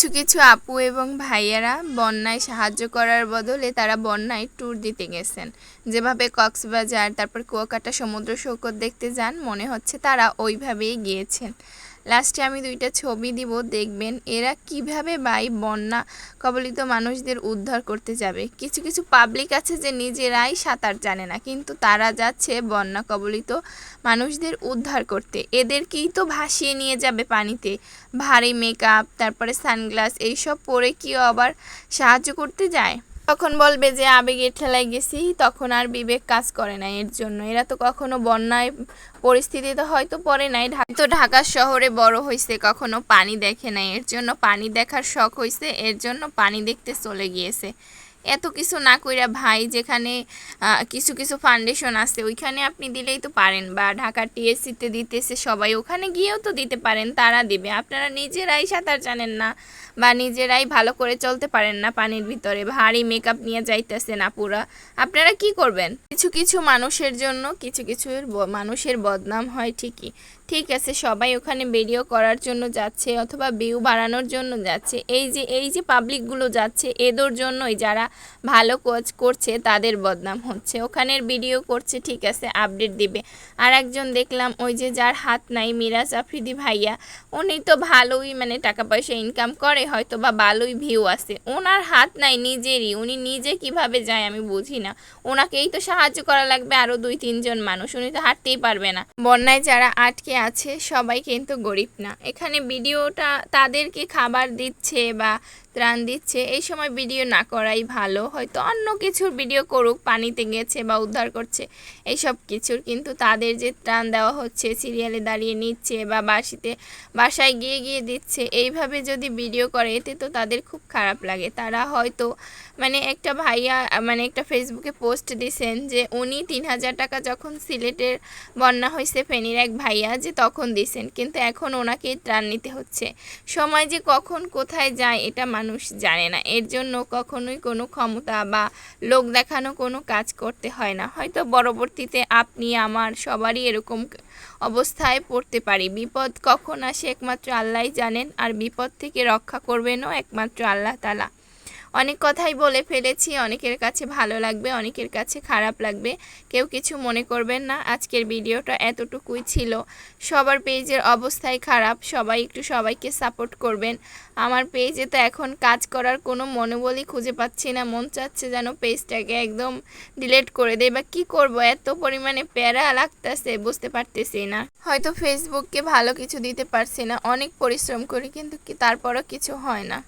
কিছু কিছু আপু এবং ভাইয়েরা বন্যায় সাহায্য করার বদলে তারা বন্যায় ট্যুর দিতে গেছেন। যেভাবে কক্সবাজার, তারপর কুয়াকাটা, সমুদ্র সৈকত দেখতে যান, মনে হচ্ছে তারা ওইভাবেই গিয়েছেন। লাস্টে আমি দুইটা ছবি দিব, দেখবেন এরা কীভাবে বাই বন্যা কবলিত মানুষদের উদ্ধার করতে যাবে। কিছু কিছু পাবলিক আছে যে নিজেরাই সাঁতার জানে না, কিন্তু তারা যাচ্ছে বন্যা কবলিত মানুষদের উদ্ধার করতে। এদেরকেই তো ভাসিয়ে নিয়ে যাবে পানিতে। ভারী মেকআপ তারপরে সানগ্লাস এইসব পরে কি আবার সাহায্য করতে যায়? তখন বলবে যে, আবেগের ঠেলায় গেছি, তখন আর বিবেক কাজ করে না এর জন্য। এরা তো কখনো বন্যায় পরিস্থিতিতে হয়তো পড়ে নাই। তো ঢাকা শহরে বড় হয়েছে কখনো পানি দেখে নাই। এর জন্য পানি দেখার শখ হয়েছে এর জন্য পানি দেখতে চলে গিয়েছে। এত কিছু না কইরা ভাই, যেখানে কিছু কিছু ফাউন্ডেশন আছে, ওইখানে আপনি দিলেই তো পারেন বা ঢাকা টিএসসিতে দিতেছে সবাই, ওখানে গিয়েও তো দিতে পারেন, তারা দিবে। আপনারা নিজেরাই সাঁতার জানেন না। বা নিজেরাই ভালো করে চলতে পারেন না পানির ভিতরে ভারী মেকআপ নিয়ে যাইতেছেন আপুরা, আপনারা কি করবেন? কিছু কিছু মানুষের জন্য, কিছু কিছু মানুষের বদনাম হয় ঠিকই। ঠিক আছে, সবাই ওখানে ভিডিও করার জন্য যাচ্ছে অথবা ভিউ বাড়ানোর জন্য যাচ্ছে। এই যে এই যে পাবলিকগুলো যাচ্ছে, এদের জন্যই যারা ভালো কোচ করছে, তাদের বদনাম হচ্ছে। ওখানের ভিডিও করছে, ঠিক আছে আপডেট দিবে। আর একজন দেখলাম, ওই যে যার হাত নাই, মিরাজ আফ্রিদি ভাইয়া, উনি তো ভালোই মানে টাকা পয়সা ইনকাম করে হয়তো বা ভালোই ভিউ আছে। ওনার হাত নাই নিজেরই, উনি নিজে কীভাবে যায় আমি বুঝি না। ওনাকেই তো সাহায্য করা লাগবে আরও দুই, তিনজন মানুষ, উনি তো হাঁটতেই পারবে না। বন্যায় যারা আটকে আছে, সবাই কিন্তু গরিব না। এখানে ভিডিওটা তাদেরকে খাবার দিচ্ছে বা ত্রাণ দিচ্ছে, এই সময় ভিডিও না করাই ভালো। হয়তো অন্য কিছুর ভিডিও করুক, পানিতে গেছে বা উদ্ধার করছে এইসব কিছুর। কিন্তু তাদের যে ত্রাণ দেওয়া হচ্ছে, সিরিয়ালে দাঁড়িয়ে নিচ্ছে বা বাসিতে, বাসায় গিয়ে গিয়ে দিচ্ছে, এইভাবে যদি ভিডিও করে এতে তো তাদের খুব খারাপ লাগে। তারা হয়তো মানে একটা ভাইয়া মানে একটা ফেসবুকে পোস্ট দিছেন যে উনি তিন হাজার টাকা যখন সিলেটের বন্যা হয়েছে ফেনীর এক ভাইয়া যে তখন দিছেন, কিন্তু এখন ওনাকেই ত্রাণ নিতে হচ্ছে। সময় যে কখন কোথায় যায় এটা মানুষ জানে না। এর জন্য কখনোই কোনো ক্ষমতা বা লোক দেখানো কোনো কাজ করতে হয় না। হয়তো পরবর্তীতে আপনি, আমার সবারই এরকম অবস্থায় পড়তে পারি। বিপদ কখন আসে একমাত্র আল্লাহই জানেন, আর বিপদ থেকে রক্ষা করবেনও একমাত্র আল্লাহ তালা অনেক কথাই বলে ফেলেছি, অনেকের কাছে ভালো লাগবে, অনেকের কাছে খারাপ লাগবে। কেউ কিছু মনে করবেন না, আজকের ভিডিওটা এতটুকুই ছিল। সবার পেজের অবস্থাই খারাপ, সবাই একটু সবাইকে সাপোর্ট করবেন। আমার পেজে তো এখন কাজ করার কোনো মনোবলই খুঁজে পাচ্ছি না, মন চাচ্ছে যেন পেজটাকে একদম ডিলিট করে দেয় বা কী করব, এত পরিমাণে প্যারা লাগতেছে, বুঝতে পারতেছি না। হয়তো ফেসবুককে ভালো কিছু দিতে পারছি না, অনেক পরিশ্রম করি কিন্তু তারপরও কিছু হয় না।